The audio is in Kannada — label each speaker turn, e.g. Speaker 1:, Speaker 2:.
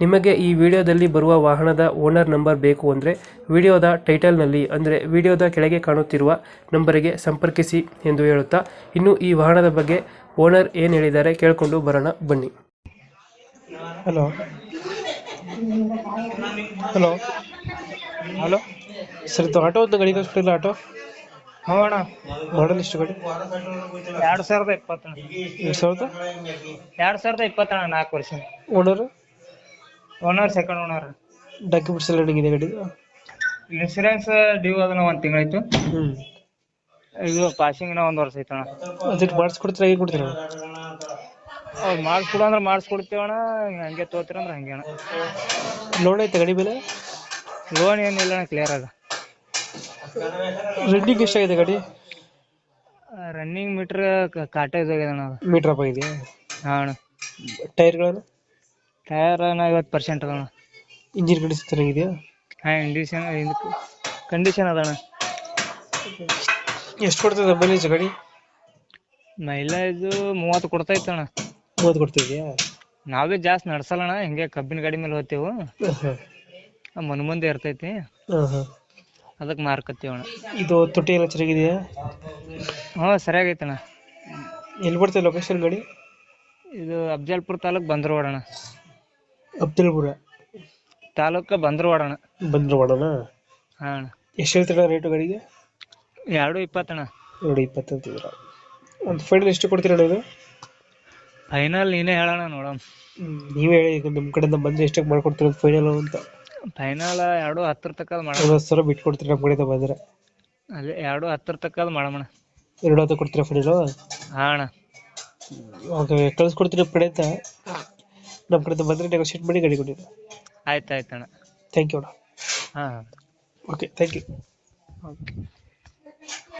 Speaker 1: ನಿಮಗೆ ಈ ವಿಡಿಯೋದಲ್ಲಿ ಬರುವ ವಾಹನದ ಓನರ್ ನಂಬರ್ ಬೇಕು ಅಂದರೆ ವಿಡಿಯೋದ ಟೈಟಲ್ನಲ್ಲಿ ಅಂದರೆ ವಿಡಿಯೋದ ಕೆಳಗೆ ಕಾಣುತ್ತಿರುವ ನಂಬರಿಗೆ ಸಂಪರ್ಕಿಸಿ ಎಂದು ಹೇಳುತ್ತಾ ಇನ್ನು ಈ ವಾಹನದ ಬಗ್ಗೆ ಓನರ್ ಏನು ಹೇಳಿದ್ದಾರೆ ಕೇಳಿಕೊಂಡು ಬರೋಣ ಬನ್ನಿ. ಹಲೋ. ಹಲೋ.
Speaker 2: ಹಲೋ.
Speaker 1: ಸರ್ ಇದು ಆಟೋ ಒಂದು ಗಾಡಿ ಕಳಿಸ್ಕೊಡಿಲ್ಲ ಆಟೋ?
Speaker 2: ಹ್ಞೂ ಅಣ್ಣ.
Speaker 1: ಮಾಡಲ್ ಎಷ್ಟು ಗಾಡಿ?
Speaker 2: ಎರಡು ಸಾವಿರದ
Speaker 1: ಇಪ್ಪತ್ತೆರಡು ಸಾವಿರದ?
Speaker 2: ಎರಡು ಸಾವಿರದ ಇಪ್ಪತ್ತಣ್ಣ ನಾಲ್ಕು ವರ್ಷ.
Speaker 1: Owner?
Speaker 2: Owner second owner
Speaker 1: documents ಎಲ್ಲ ಇದೆ ಗಾಡಿ?
Speaker 2: ಇನ್ಸೂರೆನ್ಸ್ ಡ್ಯೂ ಅದನ್ನ ಒಂದು ತಿಂಗಳಾಯ್ತು.
Speaker 1: ಹ್ಞೂ
Speaker 2: ಇದು ಪಾಸಿಂಗ್ನ ಒಂದು ವರ್ಷ ಐತಣ್ಣ
Speaker 1: ಅದಕ್ಕೆ ಮಾಡಿಸ್ಕೊಡ್ತೀರಾ ಹೇಗೆ ಕೊಡ್ತೀರಾ?
Speaker 2: ಅವ್ರು ಮಾಡಿಸ್ಕೊಡು ಅಂದ್ರೆ ಮಾಡಿಸ್ಕೊಡ್ತೀವಣ ಹಂಗೆ ತೋತೀರ ಅಂದ್ರೆ ಹಂಗೆ ಅಣ್ಣ.
Speaker 1: ಲೋನ್ ಐತೆ ಗಾಡಿ ಮೇಲೆ?
Speaker 2: ಲೋನ್ ಏನಿಲ್ಲ ಅಣ್ಣ ಕ್ಲಿಯರ್ ಅದ.
Speaker 1: ರೆಡ್ಡಿಂಗ್ ಎಷ್ಟಾಗಿದೆ ಗಾಡಿ?
Speaker 2: ರನ್ನಿಂಗ್ ಮೀಟ್ರ್ ಕಾಟ ಇದಾಗಿದೆ ಅಣ್ಣ ಮೀಟ್ರ್
Speaker 1: ಮೀಟರ್ ಅಪ್ ಆಗಿದೆ?
Speaker 2: ಹಾಂ ಅಣ್ಣ. ಟಯರ್ ಐವತ್ತು ಪರ್ಸೆಂಟ್ ಅದಣ್ಣ
Speaker 1: ಇಂಜಿನ್ ಕಂಡೀಷನ್ ಚೆನ್ನಾಗಿದೆಯಾ
Speaker 2: ಹಾಂ ಇಂಡಿಷನ್ ಕಂಡೀಷನ್ ಅಣ್ಣ.
Speaker 1: ಎಷ್ಟು ಕೊಡ್ತದೆ ಮೈಲೇಜ್ ಗಾಡಿ?
Speaker 2: ಮೈಲೇಜು ಮೂವತ್ತು ಕೊಡ್ತೈತಣ್ಣ
Speaker 1: ಮೂವತ್ತು ಕೊಡ್ತಿದ್ಯಾ?
Speaker 2: ನಾವೇ ಜಾಸ್ತಿ ನಡ್ಸಲ್ಲಣ್ಣ ಹಿಂಗೆ ಕಬ್ಬಿನ ಗಾಡಿ ಮೇಲೆ ಹೋಗ್ತೇವು. ಮನ್ ಮುಂದೆ ಇರ್ತೈತಿ.
Speaker 1: ಅದಕ್ಕೆ ಹಾಂ
Speaker 2: ಅದಕ್ಕೆ ಮಾರ್ಕತ್ತೀವಣ್ಣ
Speaker 1: ಇದು ತೊಟ್ಟಿ ಎಲ್ಲ ಚೆನ್ನಾಗಿದೆಯಾ?
Speaker 2: ಹ್ಞೂ ಸರಿಯಾಗೈತಣ್ಣ
Speaker 1: ಎಲ್ಲಿ ಬರ್ತದೆ ಲೊಕೇಶನ್ ಗಾಡಿ?
Speaker 2: ಇದು ಅಫ್ಜಲ್ಪುರ ತಾಲೂಕ್ ಬಂದರು ಅಣ್ಣ.
Speaker 1: ಅಬ್ದುಲ್ಪುರ.
Speaker 2: ತಾಲೂಕು ಬಂದ್ರವಾಡಣ ಬಂದ್ರವಾಡನ?
Speaker 1: ಬಂದ್ರೆ
Speaker 2: ಹಾಂ ಅಣ್ಣ.
Speaker 1: ಎಷ್ಟು ಹೇಳ್ತೀರಾ ರೇಟು ಗಾಡಿಗೆ
Speaker 2: ಎರಡು ಇಪ್ಪತ್ತಣ್ಣ
Speaker 1: ಎರಡು ಇಪ್ಪತ್ತು ಅಂತಿದ್ರ ಒಂದು ಫೈನಲ್ ಎಷ್ಟು ಕೊಡ್ತೀರಾ ಇದು?
Speaker 2: ಫೈನಲ್ ನೀನೇ ಹೇಳೋಣ ನೋಡಮ್.
Speaker 1: ನೀವೇ ಹೇಳಿ ಈಗ ನಿಮ್ಮ ಕಡೆಯಿಂದ ಬಂದ್ರೆ ಎಷ್ಟಕ್ಕೆ ಮಾಡ್ಕೊಡ್ತೀರ ಫೈನಲ್ ಅಂತ.
Speaker 2: ಫೈನಲ್ ಎರಡು ಹತ್ತರ ತಕ್ಕ ಮಾಡೋಣ
Speaker 1: ಐವತ್ತು ಸಾವಿರ ಬಿಟ್ಟು ಕೊಡ್ತೀರಾ ನಮ್ಮ ಕಡೆಯಿಂದ ಬಂದ್ರೆ?
Speaker 2: ಅದೇ ಎರಡು ಹತ್ತರ ತಕ್ಕ ಮಾಡಮಣ್ಣ
Speaker 1: ಎರಡು ಹತ್ತು ಕೊಡ್ತೀರಾ ಫೈನಲ್
Speaker 2: ಹಾಂ ಅಣ್ಣ.
Speaker 1: ಓಕೆ ಕಳಿಸ್ಕೊಡ್ತೀರಿ ನಮ್ಮ ಕಡೆಯಿಂದ ನಮ್ಮ ಕಡೆಯಿಂದ ಬಂದರೆ ನೆಗೋಷಿಯೇಟ್ ಮಾಡಿ ಗಾಡಿ ಕೊಡಿ.
Speaker 2: ಆಯ್ತು ಆಯ್ತು ಅಣ್ಣ.
Speaker 1: ಥ್ಯಾಂಕ್ ಯು ಅಣ್ಣ.
Speaker 2: ಹಾಂ.
Speaker 1: Okay thank you
Speaker 2: okay